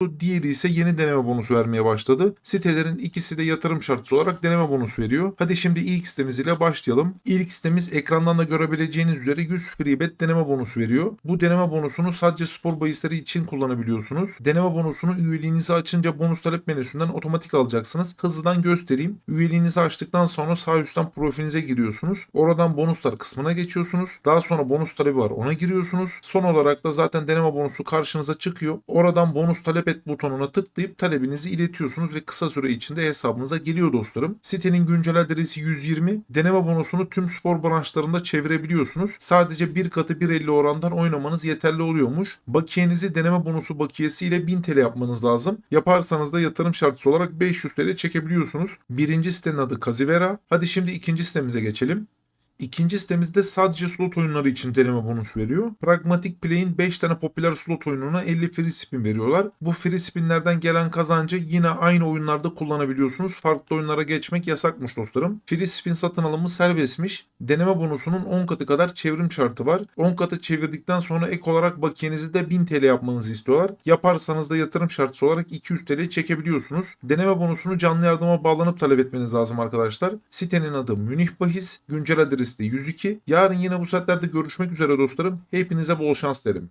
Diğeri ise yeni deneme bonusu vermeye başladı. Sitelerin ikisi de yatırım şartısı olarak deneme bonusu veriyor. Hadi şimdi ilk sitemiz ile başlayalım. İlk sitemiz ekrandan da görebileceğiniz üzere 100 free bet deneme bonusu veriyor. Bu deneme bonusunu sadece spor bahisleri için kullanabiliyorsunuz. Deneme bonusunu üyeliğinizi açınca bonus talep menüsünden otomatik alacaksınız. Hızlıdan göstereyim. Üyeliğinizi açtıktan sonra sağ üstten profilinize giriyorsunuz. Oradan bonuslar kısmına geçiyorsunuz. Daha sonra bonus talebi var ona giriyorsunuz. Son olarak da zaten deneme bonusu karşınıza çıkıyor. Oradan bonus talep et butonuna tıklayıp talebinizi iletiyorsunuz ve kısa süre içinde hesabınıza geliyor dostlarım. Sitenin güncel adresi 120. Deneme bonusunu tüm spor branşlarında çevirebiliyorsunuz. Sadece bir katı 1.50 orandan oynamanız yeterli oluyormuş. Bakiyenizi deneme bonusu bakiyesi ile 1000 TL yapmanız lazım. Yaparsanız da yatırım şartısı olarak 500 TL çekebiliyorsunuz. Birinci sitenin adı Kazivera. Hadi şimdi ikinci sitemize geçelim. İkinci sitemizde sadece slot oyunları için deneme bonusu veriyor. Pragmatic Play'in 5 tane popüler slot oyununa 50 free spin veriyorlar. Bu free spinlerden gelen kazancı yine aynı oyunlarda kullanabiliyorsunuz. Farklı oyunlara geçmek yasakmış dostlarım. Free spin satın alımı serbestmiş. Deneme bonusunun 10 katı kadar çevrim şartı var. 10 katı çevirdikten sonra ek olarak bakiyenizi de 1000 TL yapmanızı istiyorlar. Yaparsanız da yatırım şartısı olarak 200 TL çekebiliyorsunuz. Deneme bonusunu canlı yardıma bağlanıp talep etmeniz lazım arkadaşlar. Sitenin adı Münih Bahis. Güncel adresi de 102. Yarın yine bu saatlerde görüşmek üzere dostlarım. Hepinize bol şans derim.